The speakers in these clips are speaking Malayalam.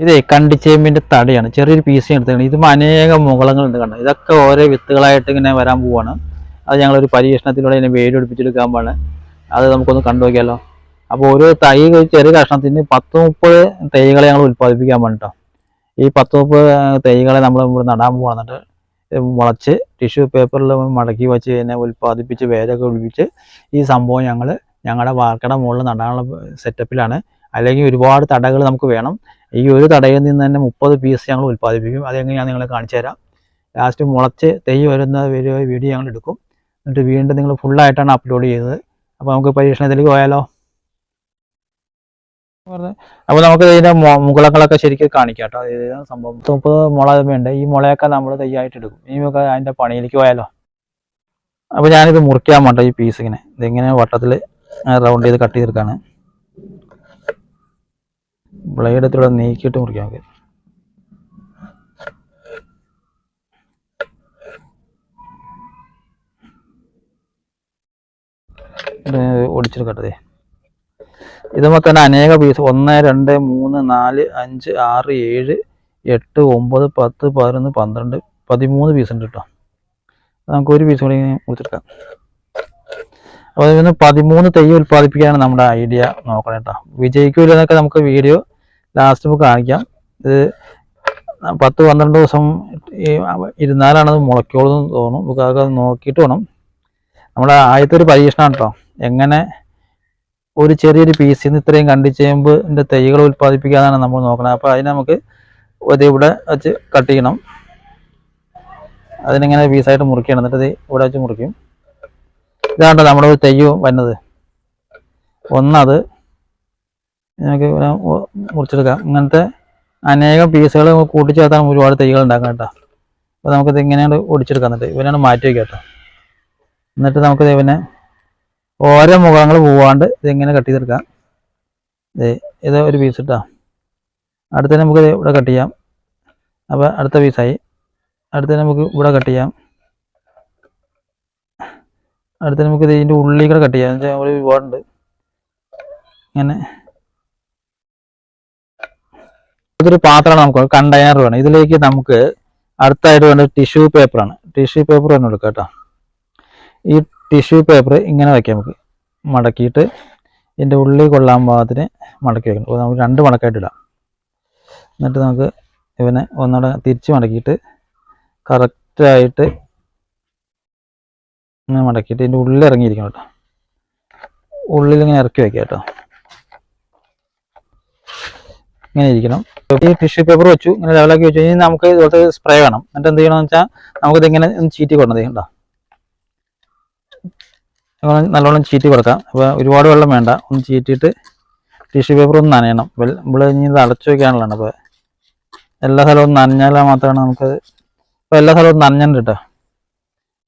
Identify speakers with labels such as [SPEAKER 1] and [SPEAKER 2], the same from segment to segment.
[SPEAKER 1] ഇതേ ചേമ്പിന്റെ തടയാണ് ചെറിയൊരു പീസ് എടുത്തേക്കണം ഇതും അനേകം മുകളങ്ങളുണ്ട് കണ്ടത് ഇതൊക്കെ ഓരോ വിത്തുകളായിട്ട് ഇങ്ങനെ വരാൻ പോവാണ് അത് ഞങ്ങളൊരു പരീക്ഷണത്തിലൂടെ ഇതിനെ വേരൊടിപ്പിച്ചെടുക്കാൻ പോവാണ് അത് നമുക്കൊന്ന് കണ്ടു നോക്കിയാലോ അപ്പോൾ ഓരോ തൈ ചെറിയ കഷ്ണത്തിന് പത്ത് മുപ്പത് തൈകളെ ഞങ്ങൾ ഉത്പാദിപ്പിക്കാൻ വേണ്ടിട്ടോ ഈ പത്ത് മുപ്പത് തൈകളെ നമ്മൾ ഇവിടെ നടാൻ പോകുന്നുണ്ട് മുളച്ച് ടിഷ്യൂ പേപ്പറിൽ മടക്കി വെച്ച് ഇതിനെ ഉൽപ്പാദിപ്പിച്ച് വേരൊക്കെ ഒഴിപ്പിച്ച് ഈ സംഭവം ഞങ്ങൾ ഞങ്ങളുടെ വാർക്കട മുകളിൽ നടാനുള്ള സെറ്റപ്പിലാണ് അല്ലെങ്കിൽ ഒരുപാട് തടകൾ നമുക്ക് വേണം ഈ ഒരു തടയിൽ നിന്ന് തന്നെ മുപ്പത് പീസ് ഞങ്ങൾ ഉൽപ്പാദിപ്പിക്കും അതെങ്ങനെ ഞാൻ നിങ്ങളെ കാണിച്ചു തരാം ലാസ്റ്റ് മുളച്ച് തെയ്യ് വരുന്ന വീഡിയോ വീഡിയോ ഞങ്ങൾ എടുക്കും എന്നിട്ട് വീണ്ടും നിങ്ങൾ ഫുള്ളായിട്ടാണ് അപ്ലോഡ് ചെയ്തത് അപ്പോൾ നമുക്ക് പരീക്ഷണത്തിലേക്ക് പോയാലോ അപ്പോൾ നമുക്ക് ഇതിൻ്റെ മുകളങ്ങളൊക്കെ ശരിക്കും കാണിക്കാം കേട്ടോ അതായത് സംഭവം മുപ്പത് മുള ഉണ്ട് ഈ മുളയൊക്കെ നമ്മൾ തെയ്യായിട്ട് എടുക്കും ഇനി നമുക്ക് അതിൻ്റെ പണിയിലേക്ക് പോയാലോ അപ്പോൾ ഞാനിത് മുറിക്കാൻ വേണ്ട ഈ പീസ് ഇങ്ങനെ ഇതെങ്ങനെ വട്ടത്തിൽ റൗണ്ട് ചെയ്ത് കട്ട് ചെയ്തെടുക്കാണ് ബ്ലേഡ് എടുത്തിവിടെ നീക്കിയിട്ട് മുറിക്കാൻ നോക്കി ഓടിച്ചെടുക്കട്ടെ ഇതുമ്പോൾ തന്നെ അനേക പീസ് ഒന്ന് രണ്ട് മൂന്ന് നാല് അഞ്ച് ആറ് ഏഴ് എട്ട് ഒമ്പത് പത്ത് പതിനൊന്ന് പന്ത്രണ്ട് പതിമൂന്ന് പീസ് ഉണ്ട് കേട്ടോ നമുക്ക് ഒരു പീസ് കൂടി മുറിച്ചെടുക്കാം അപ്പോൾ ഇതിൽ പതിമൂന്ന് തെയ്യം ഉൽപ്പാദിപ്പിക്കാനാണ് നമ്മുടെ ഐഡിയ നോക്കണം കേട്ടോ വിജയിക്കൂലെന്നൊക്കെ നമുക്ക് വീഡിയോ ലാസ്റ്റ് നമുക്ക് കാണിക്കാം ഇത് പത്ത് പന്ത്രണ്ട് ദിവസം ഇരുന്നാലാണ് അത് മുളയ്ക്കുള്ളൂ എന്ന് തോന്നും നമുക്ക് അതൊക്കെ നോക്കിയിട്ട് വേണം നമ്മുടെ ആദ്യത്തെ ഒരു പരീക്ഷണമാണ് കേട്ടോ എങ്ങനെ ഒരു ചെറിയൊരു പീസിൽ നിന്ന് ഇത്രയും കണ്ടി ചേമ്പിൻ്റെ തൈകൾ ഉൽപ്പാദിപ്പിക്കാനാണ് നമ്മൾ നോക്കുന്നത് അപ്പോൾ അതിന് നമുക്ക് ഇത് ഇവിടെ വെച്ച് കട്ട് ചെയ്യണം അതിനിങ്ങനെ പീസായിട്ട് മുറിക്കണം എന്നിട്ട് ഇവിടെ വെച്ച് മുറിക്കും ഇതാണ്ടോ നമ്മുടെ ഒരു തെയ്യവും വന്നത് ഒന്നത് നമുക്ക് മുറിച്ചെടുക്കാം ഇങ്ങനത്തെ അനേകം പീസുകൾ കൂട്ടിച്ചേർത്താണ് ഒരുപാട് തൈകൾ ഉണ്ടാക്കാം കേട്ടോ അപ്പോൾ നമുക്കിത് ഇങ്ങനെയാണ് ഒടിച്ചെടുക്കാം എന്നിട്ട് ഇവനാണ് മാറ്റി വയ്ക്കുക കേട്ടോ എന്നിട്ട് നമുക്കിത് ഇവനെ ഓരോ മുഖങ്ങൾ പോവാണ്ട് ഇതിങ്ങനെ കട്ട് ചെയ്തെടുക്കാം ഇത് ഒരു പീസ് ഇട്ടാ അടുത്ത നമുക്ക് ഇവിടെ കട്ട് ചെയ്യാം അപ്പോൾ അടുത്ത പീസായി അടുത്ത നമുക്ക് ഇവിടെ കട്ട് ചെയ്യാം അടുത്ത നമുക്ക് ഇതിൻ്റെ ഉള്ളിൽ കൂടെ കട്ട് ചെയ്യാം ഒരു ഒരുപാടുണ്ട് ഇങ്ങനെ ഇതൊരു പാത്രമാണ് നമുക്ക് കണ്ടെയ്നർ വേണം ഇതിലേക്ക് നമുക്ക് അടുത്തായിട്ട് വേണ്ട ടിഷ്യൂ പേപ്പറാണ് ടിഷ്യൂ പേപ്പർ തന്നെ എടുക്കുക കേട്ടോ ഈ ടിഷ്യൂ പേപ്പർ ഇങ്ങനെ വയ്ക്കാം നമുക്ക് മടക്കിയിട്ട് ഇതിൻ്റെ ഉള്ളിൽ കൊള്ളാൻ പാകത്തിന് മടക്കി വയ്ക്കണം അപ്പോൾ നമുക്ക് രണ്ട് മടക്കായിട്ട് ഇടാം എന്നിട്ട് നമുക്ക് ഇവനെ ഒന്നുകൂടെ തിരിച്ച് മടക്കിയിട്ട് കറക്റ്റായിട്ട് ഇങ്ങനെ മടക്കിയിട്ട് ഇതിൻ്റെ ഉള്ളിൽ ഇറങ്ങിയിരിക്കണം കേട്ടോ ഉള്ളിലിങ്ങനെ ഇറക്കി വയ്ക്കാം കേട്ടോ ഇങ്ങനെ ഇരിക്കണം ഈ ടിഷ്യൂ പേപ്പർ വെച്ചു ഇങ്ങനെ ലെവലാക്കി വെച്ചു കഴിഞ്ഞാൽ നമുക്ക് ഇതുപോലത്തെ സ്പ്രേ വേണം എന്നിട്ട് എന്ത് ചെയ്യണമെന്ന് വെച്ചാൽ നമുക്കിത് ഇങ്ങനെ ചീറ്റി കൊടുക്കണം ചെയ്യണ്ട നല്ലോണം ചീറ്റി കൊടുക്കാം അപ്പോൾ ഒരുപാട് വെള്ളം വേണ്ട ഒന്ന് ചീറ്റിയിട്ട് ടിഷ്യൂ പേപ്പർ ഒന്ന് നനയണം നമ്മൾ ഇനി ഇത് അടച്ചു വയ്ക്കാനുള്ളതാണ് അപ്പോൾ എല്ലാ സ്ഥലവും നനഞ്ഞാലാ മാത്രമാണ് നമുക്ക് അപ്പോൾ എല്ലാ സ്ഥലവും നനഞ്ഞിട്ടുണ്ട് കേട്ടോ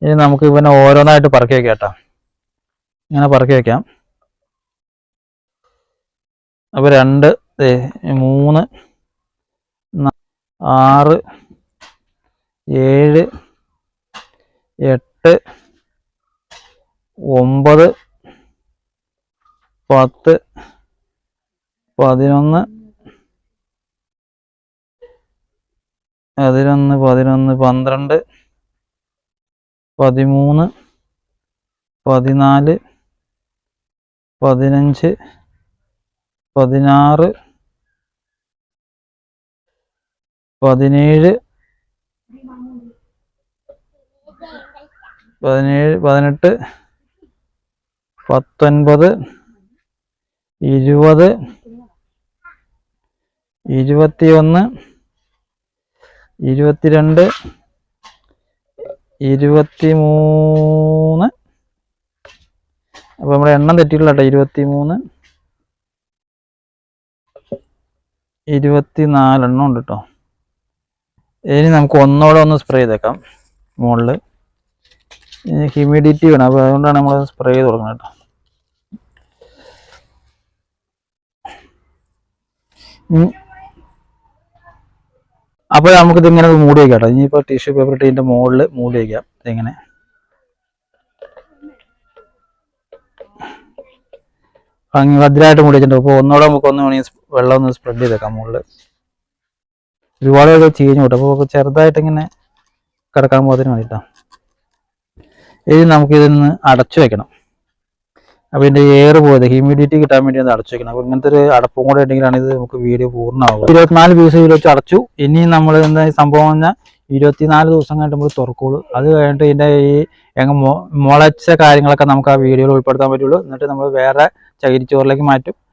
[SPEAKER 1] ഇനി നമുക്ക് ഇവനെ ഓരോന്നായിട്ട് പറക്കി വെക്കാം കേട്ടോ ഇങ്ങനെ പറക്കി വയ്ക്കാം അപ്പോൾ രണ്ട് മൂന്ന് ആറ് ഏഴ് എട്ട് ഒമ്പത് പത്ത് പതിനൊന്ന് പതിനൊന്ന് പതിനൊന്ന് പന്ത്രണ്ട് പതിമൂന്ന് പതിനാല് പതിനഞ്ച് പതിനാറ് പതിനേഴ് പതിനേഴ് പതിനെട്ട് പത്തൊൻപത് ഇരുപത് ഇരുപത്തിയൊന്ന് ഇരുപത്തിരണ്ട് ഇരുപത്തിമൂന്ന് അപ്പോൾ നമ്മുടെ എണ്ണം തെറ്റിയില്ല കേട്ടോ ഇരുപത്തിമൂന്ന് ഇരുപത്തിനാലെണ്ണം ഉണ്ട് കേട്ടോ ഇനി നമുക്ക് ഒന്നോടെ ഒന്ന് സ്പ്രേ ചെയ്തേക്കാം മുകളിൽ ഹ്യൂമിഡിറ്റി വേണം അപ്പോൾ അതുകൊണ്ടാണ് നമ്മൾ സ്പ്രേ ചെയ്ത് കൊടുക്കുന്നത് കേട്ടോ അപ്പോൾ നമുക്കിത് ഇങ്ങനെ മൂടി വയ്ക്കാം കേട്ടോ ഇനിയിപ്പോൾ ടിഷ്യൂ പേപ്പർ ടീൻ്റെ മുകളിൽ മൂടി വയ്ക്കാം ഇതെങ്ങനെ ഭംഗി ഭദ്രമായിട്ട് മൂടി വെച്ചിട്ടുണ്ട് അപ്പോൾ ഒന്നോടെ നമുക്ക് ഒന്ന് വേണമെങ്കിൽ വെള്ളം ഒന്ന് സ്പ്രെഡ് ചെയ്തേക്കാം മുകളിൽ ഒരുപാടൊക്കെ ചീഞ്ഞു കൂട്ടും അപ്പോൾ ചെറുതായിട്ട് ഇങ്ങനെ കിടക്കാൻ പോകുന്നതിന് വേണ്ടിയിട്ടാണ് ഇനി നമുക്ക് നിന്ന് അടച്ചു വെക്കണം അപ്പോൾ ഇതിൻ്റെ എയർ പോയത് ഹ്യൂമിഡിറ്റി കിട്ടാൻ വേണ്ടി അത് അടച്ചു വെക്കണം അപ്പോൾ ഇങ്ങനത്തെ ഒരു അടപ്പും കൂടെ ഉണ്ടെങ്കിലാണ് ഇത് നമുക്ക് വീഡിയോ പൂർണ്ണമാവുക ഇരുപത്തിനാല് ദിവസം ഇതിൽ വെച്ച് അടച്ചു ഇനി നമ്മൾ എന്താ സംഭവം പറഞ്ഞാൽ ഇരുപത്തിനാല് ദിവസം കഴിഞ്ഞിട്ട് തുറക്കുള്ളൂ അത് കഴിഞ്ഞിട്ട് ഇതിൻ്റെ ഈ എങ്ങനെ മുളച്ച കാര്യങ്ങളൊക്കെ നമുക്ക് ആ വീഡിയോയിൽ ഉൾപ്പെടുത്താൻ പറ്റുള്ളൂ എന്നിട്ട് നമ്മൾ വേറെ ചകിരിച്ചോറിലേക്ക് മാറ്റും